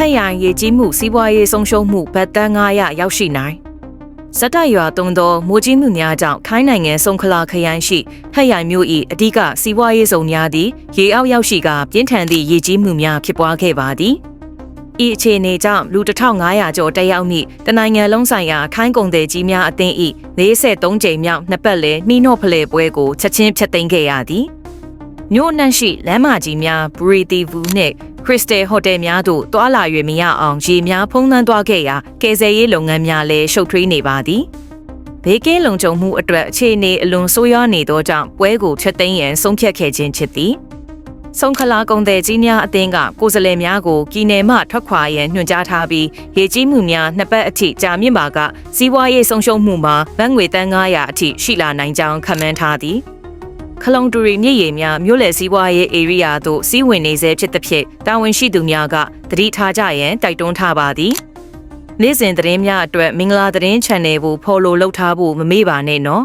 ဟက်ရိုင်ရေကြီးမှုစီးပွားရေးဆုံးရှုံးမှုဗတ်တန်း900ရောက်ရှိနိုင်ဇက်တိုက်ရွာတုံသောမိုးကြီးမှုများကြောင့်ခိုင်းနိုင်ငံစုံခလာခရိုင်ရှိဟက်ရိုင်မြို့၏အဓိကစီးပွားရေးစုံများသည်ရေအောက်ရောက်ရှိကပြင်းထန်သည့်ရေကြီးမှုများဖြစ်ပွားခဲ့ပါသည်ဤအခြေအနေကြောင့်လူ1500ကျော်တက်ရောက်မိတနိုင်ငံလုံးဆိုင်ရာခိုင်းကုန်သည်ကြီးများအသင်း၏43ကြိမ်မြောက်နှစ်ပတ်လည်နှီးနှော့ဖလှယ်ပွဲကိုချက်ချင်းဖျက်သိမ်းခဲ့ရသည်မြို့နှံ့ရှိလမ်းမကြီးများဘရီတီဗူနှင့်ခရစ်စတယ်ဟိုတယ်များသို့တွာလာ၍မရအောင်ရေများဖုံးသန်းသွားခဲ့ရာကယ်ဆယ်ရေးလုပ်ငန်းများလည်းရှုပ်ထွေးနေပါသည်ဘေးကင်းလုံခြုံမှုအတွက်အခြေအနေအလွန်ဆိုးရွားနေသောကြောင့်ပွဲကိုဖျက်သိမ်းရန်ဆုံးဖြတ်ခဲ့ခြင်းဖြစ်သည်ဆုံးခလာကုံတဲ့ကြီးများအသင်းကကိုယ်စားလှယ်များကိုပြည်내မှထွက်ခွာရန်ညွှန်ကြားထားပြီးရေကြီးမှုများနှစ်ပတ်အထိကြာမြင့်ပါကစီးပွားရေးဆုံးရှုံးမှုမှာဘတ်ငွေတန်း900အထိရှိလာနိုင်ကြောင်းခန့်မှန်းထားသည် ခလုံတူရီမြစ်ရေများမြို့လယ်စည်းဝါးရေး area သို့စီးဝင်နေဆဲဖြစ်သဖြင့်တာဝန်ရှိသူများကသတိထားကြရန်တိုက်တွန်းထားပါသည်နေ့စဉ်သတင်းများအတွက်မင်္ဂလာသတင်း channel ကို follow လုပ်ထားဖို့မမေ့ပါနဲ့နော်